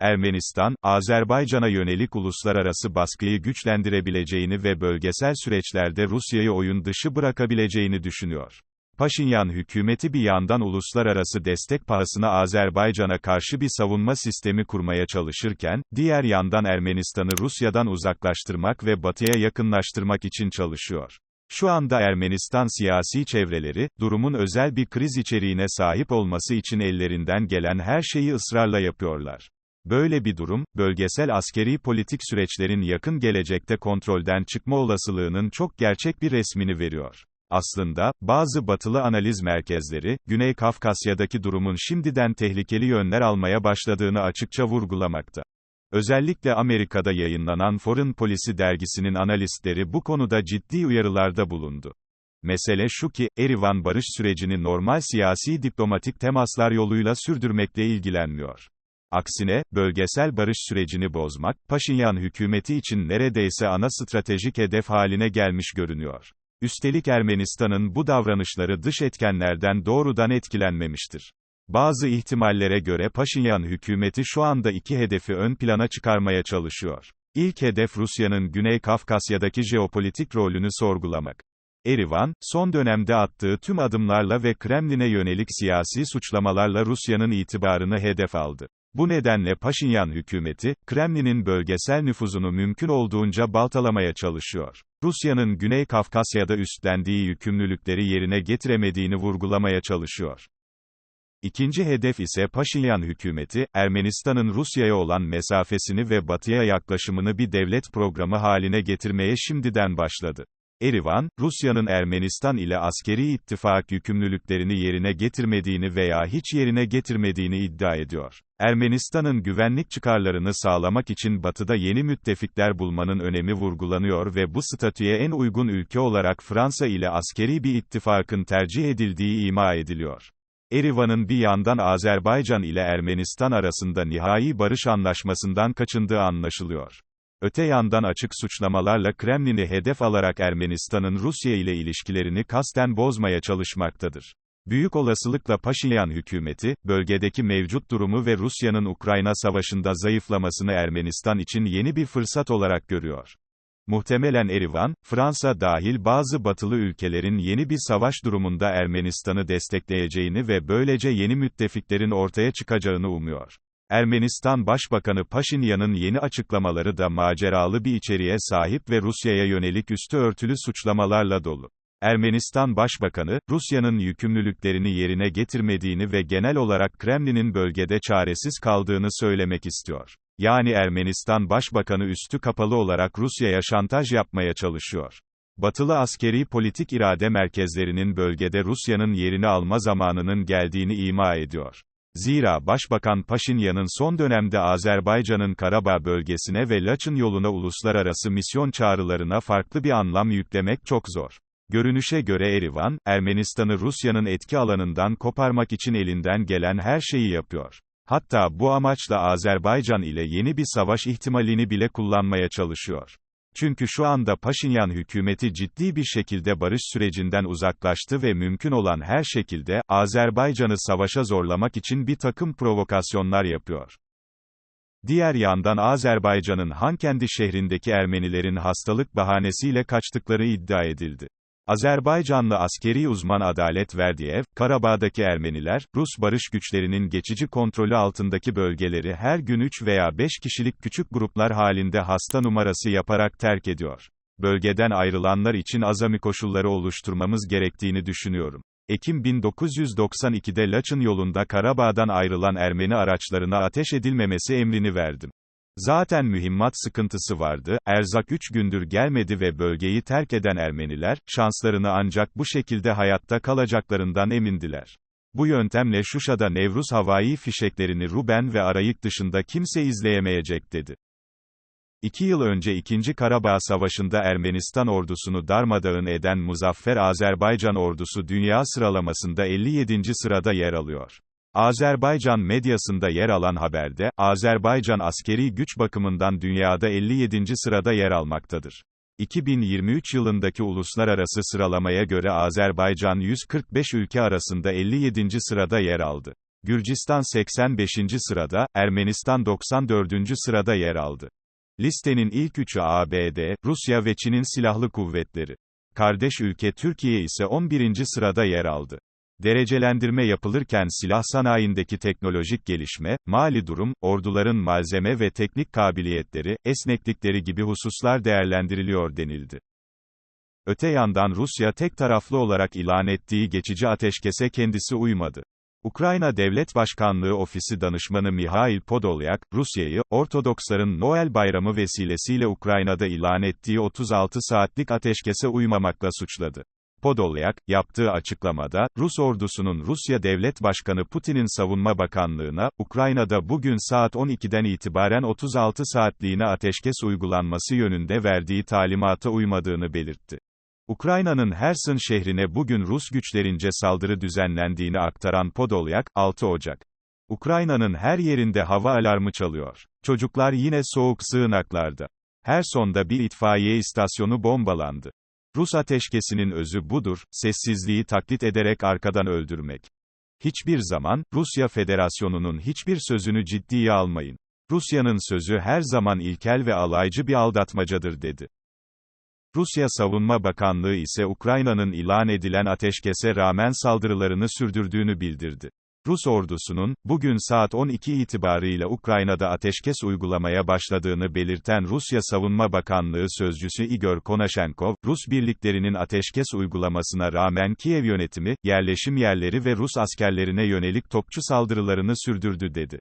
Ermenistan, Azerbaycan'a yönelik uluslararası baskıyı güçlendirebileceğini ve bölgesel süreçlerde Rusya'yı oyun dışı bırakabileceğini düşünüyor. Paşinyan hükümeti bir yandan uluslararası destek pahasına Azerbaycan'a karşı bir savunma sistemi kurmaya çalışırken, diğer yandan Ermenistan'ı Rusya'dan uzaklaştırmak ve batıya yakınlaştırmak için çalışıyor. Şu anda Ermenistan siyasi çevreleri, durumun özel bir kriz içeriğine sahip olması için ellerinden gelen her şeyi ısrarla yapıyorlar. Böyle bir durum, bölgesel askeri politik süreçlerin yakın gelecekte kontrolden çıkma olasılığının çok gerçek bir resmini veriyor. Aslında, bazı batılı analiz merkezleri, Güney Kafkasya'daki durumun şimdiden tehlikeli yönler almaya başladığını açıkça vurgulamakta. Özellikle Amerika'da yayınlanan Foreign Policy dergisinin analistleri bu konuda ciddi uyarılarda bulundu. Mesele şu ki, Erivan barış sürecini normal siyasi diplomatik temaslar yoluyla sürdürmekle ilgilenmiyor. Aksine, bölgesel barış sürecini bozmak, Paşinyan hükümeti için neredeyse ana stratejik hedef haline gelmiş görünüyor. Üstelik Ermenistan'ın bu davranışları dış etkenlerden doğrudan etkilenmemiştir. Bazı ihtimallere göre Paşinyan hükümeti şu anda iki hedefi ön plana çıkarmaya çalışıyor. İlk hedef Rusya'nın Güney Kafkasya'daki jeopolitik rolünü sorgulamak. Erivan, son dönemde attığı tüm adımlarla ve Kremlin'e yönelik siyasi suçlamalarla Rusya'nın itibarını hedef aldı. Bu nedenle Paşinyan hükümeti, Kremlin'in bölgesel nüfuzunu mümkün olduğunca baltalamaya çalışıyor. Rusya'nın Güney Kafkasya'da üstlendiği yükümlülükleri yerine getiremediğini vurgulamaya çalışıyor. İkinci hedef ise Paşinyan hükümeti, Ermenistan'ın Rusya'ya olan mesafesini ve batıya yaklaşımını bir devlet programı haline getirmeye şimdiden başladı. Erivan, Rusya'nın Ermenistan ile askeri ittifak yükümlülüklerini yerine getirmediğini veya hiç yerine getirmediğini iddia ediyor. Ermenistan'ın güvenlik çıkarlarını sağlamak için batıda yeni müttefikler bulmanın önemi vurgulanıyor ve bu statüye en uygun ülke olarak Fransa ile askeri bir ittifakın tercih edildiği ima ediliyor. Erivan'ın bir yandan Azerbaycan ile Ermenistan arasında nihai barış anlaşmasından kaçındığı anlaşılıyor. Öte yandan açık suçlamalarla Kremlin'i hedef alarak Ermenistan'ın Rusya ile ilişkilerini kasten bozmaya çalışmaktadır. Büyük olasılıkla Paşinyan hükümeti, bölgedeki mevcut durumu ve Rusya'nın Ukrayna savaşında zayıflamasını Ermenistan için yeni bir fırsat olarak görüyor. Muhtemelen Erivan, Fransa dahil bazı batılı ülkelerin yeni bir savaş durumunda Ermenistan'ı destekleyeceğini ve böylece yeni müttefiklerin ortaya çıkacağını umuyor. Ermenistan Başbakanı Paşinyan'ın yeni açıklamaları da maceralı bir içeriğe sahip ve Rusya'ya yönelik üstü örtülü suçlamalarla dolu. Ermenistan Başbakanı, Rusya'nın yükümlülüklerini yerine getirmediğini ve genel olarak Kremlin'in bölgede çaresiz kaldığını söylemek istiyor. Yani Ermenistan Başbakanı üstü kapalı olarak Rusya'ya şantaj yapmaya çalışıyor. Batılı askeri politik irade merkezlerinin bölgede Rusya'nın yerini alma zamanının geldiğini ima ediyor. Zira Başbakan Paşinyan'ın son dönemde Azerbaycan'ın Karabağ bölgesine ve Laçın yoluna uluslararası misyon çağrılarına farklı bir anlam yüklemek çok zor. Görünüşe göre Erivan, Ermenistan'ı Rusya'nın etki alanından koparmak için elinden gelen her şeyi yapıyor. Hatta bu amaçla Azerbaycan ile yeni bir savaş ihtimalini bile kullanmaya çalışıyor. Çünkü şu anda Paşinyan hükümeti ciddi bir şekilde barış sürecinden uzaklaştı ve mümkün olan her şekilde, Azerbaycan'ı savaşa zorlamak için bir takım provokasyonlar yapıyor. Diğer yandan Azerbaycan'ın Hankendi şehrindeki Ermenilerin hastalık bahanesiyle kaçtıkları iddia edildi. Azerbaycanlı askeri uzman Adalet Verdiyev, Karabağ'daki Ermeniler, Rus barış güçlerinin geçici kontrolü altındaki bölgeleri her gün 3 veya 5 kişilik küçük gruplar halinde hasta numarası yaparak terk ediyor. Bölgeden ayrılanlar için azami koşulları oluşturmamız gerektiğini düşünüyorum. Ekim 1992'de Laçın yolunda Karabağ'dan ayrılan Ermeni araçlarına ateş edilmemesi emrini verdim. Zaten mühimmat sıkıntısı vardı, erzak 3 gündür gelmedi ve bölgeyi terk eden Ermeniler, şanslarını ancak bu şekilde hayatta kalacaklarından emindiler. Bu yöntemle Şuşa'da Nevruz havai fişeklerini Ruben ve Arayık dışında kimse izleyemeyecek dedi. İki yıl önce 2. Karabağ Savaşı'nda Ermenistan ordusunu darmadağın eden Muzaffer Azerbaycan ordusu dünya sıralamasında 57. sırada yer alıyor. Azerbaycan medyasında yer alan haberde, Azerbaycan askeri güç bakımından dünyada 57. sırada yer almaktadır. 2023 yılındaki uluslararası sıralamaya göre Azerbaycan 145 ülke arasında 57. sırada yer aldı. Gürcistan 85. sırada, Ermenistan 94. sırada yer aldı. Listenin ilk üçü ABD, Rusya ve Çin'in silahlı kuvvetleri. Kardeş ülke Türkiye ise 11. sırada yer aldı. Derecelendirme yapılırken silah sanayindeki teknolojik gelişme, mali durum, orduların malzeme ve teknik kabiliyetleri, esneklikleri gibi hususlar değerlendiriliyor denildi. Öte yandan Rusya tek taraflı olarak ilan ettiği geçici ateşkese kendisi uymadı. Ukrayna Devlet Başkanlığı Ofisi Danışmanı Mihail Podolyak, Rusya'yı, Ortodoksların Noel Bayramı vesilesiyle Ukrayna'da ilan ettiği 36 saatlik ateşkese uymamakla suçladı. Podolyak, yaptığı açıklamada, Rus ordusunun Rusya Devlet Başkanı Putin'in Savunma Bakanlığına, Ukrayna'da bugün saat 12'den itibaren 36 saatliğine ateşkes uygulanması yönünde verdiği talimata uymadığını belirtti. Ukrayna'nın Herson şehrine bugün Rus güçlerince saldırı düzenlendiğini aktaran Podolyak, 6 Ocak. Ukrayna'nın her yerinde hava alarmı çalıyor. Çocuklar yine soğuk sığınaklarda. Herson'da bir itfaiye istasyonu bombalandı. Rus ateşkesinin özü budur, sessizliği taklit ederek arkadan öldürmek. Hiçbir zaman, Rusya Federasyonu'nun hiçbir sözünü ciddiye almayın. Rusya'nın sözü her zaman ilkel ve alaycı bir aldatmacadır dedi. Rusya Savunma Bakanlığı ise Ukrayna'nın ilan edilen ateşkese rağmen saldırılarını sürdürdüğünü bildirdi. Rus ordusunun, bugün saat 12 itibarıyla Ukrayna'da ateşkes uygulamaya başladığını belirten Rusya Savunma Bakanlığı Sözcüsü Igor Konashenkov, Rus birliklerinin ateşkes uygulamasına rağmen Kiev yönetimi, yerleşim yerleri ve Rus askerlerine yönelik topçu saldırılarını sürdürdü dedi.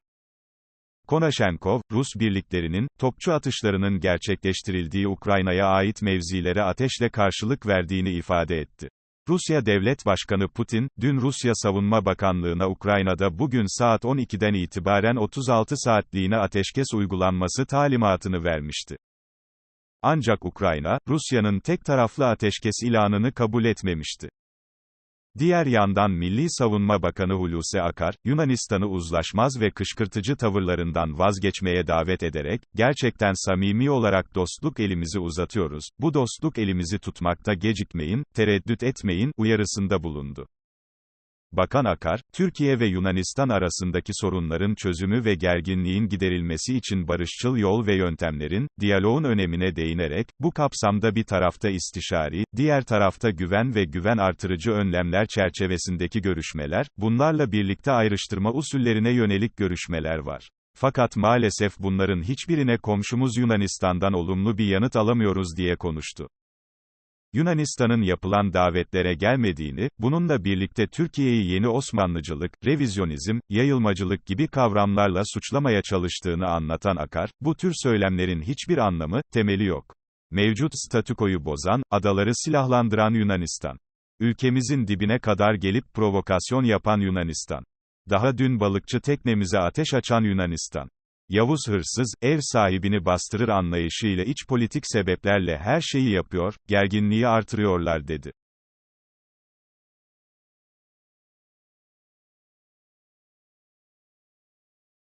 Konashenkov, Rus birliklerinin, topçu atışlarının gerçekleştirildiği Ukrayna'ya ait mevzilere ateşle karşılık verdiğini ifade etti. Rusya Devlet Başkanı Putin, dün Rusya Savunma Bakanlığı'na Ukrayna'da bugün saat 12'den itibaren 36 saatliğine ateşkes uygulanması talimatını vermişti. Ancak Ukrayna, Rusya'nın tek taraflı ateşkes ilanını kabul etmemişti. Diğer yandan Milli Savunma Bakanı Hulusi Akar, Yunanistan'ı uzlaşmaz ve kışkırtıcı tavırlarından vazgeçmeye davet ederek, gerçekten samimi olarak dostluk elimizi uzatıyoruz, bu dostluk elimizi tutmakta gecikmeyin, tereddüt etmeyin, uyarısında bulundu. Bakan Akar, Türkiye ve Yunanistan arasındaki sorunların çözümü ve gerginliğin giderilmesi için barışçıl yol ve yöntemlerin, diyaloğun önemine değinerek, bu kapsamda bir tarafta istişari, diğer tarafta güven ve güven artırıcı önlemler çerçevesindeki görüşmeler, bunlarla birlikte ayrıştırma usullerine yönelik görüşmeler var. Fakat maalesef bunların hiçbirine komşumuz Yunanistan'dan olumlu bir yanıt alamıyoruz diye konuştu. Yunanistan'ın yapılan davetlere gelmediğini, bununla birlikte Türkiye'yi yeni Osmanlıcılık, revizyonizm, yayılmacılık gibi kavramlarla suçlamaya çalıştığını anlatan Akar, bu tür söylemlerin hiçbir anlamı, temeli yok. Mevcut statükoyu bozan, adaları silahlandıran Yunanistan. Ülkemizin dibine kadar gelip provokasyon yapan Yunanistan. Daha dün balıkçı teknemize ateş açan Yunanistan. Yavuz hırsız, ev sahibini bastırır anlayışıyla iç politik sebeplerle her şeyi yapıyor, gerginliği artırıyorlar dedi.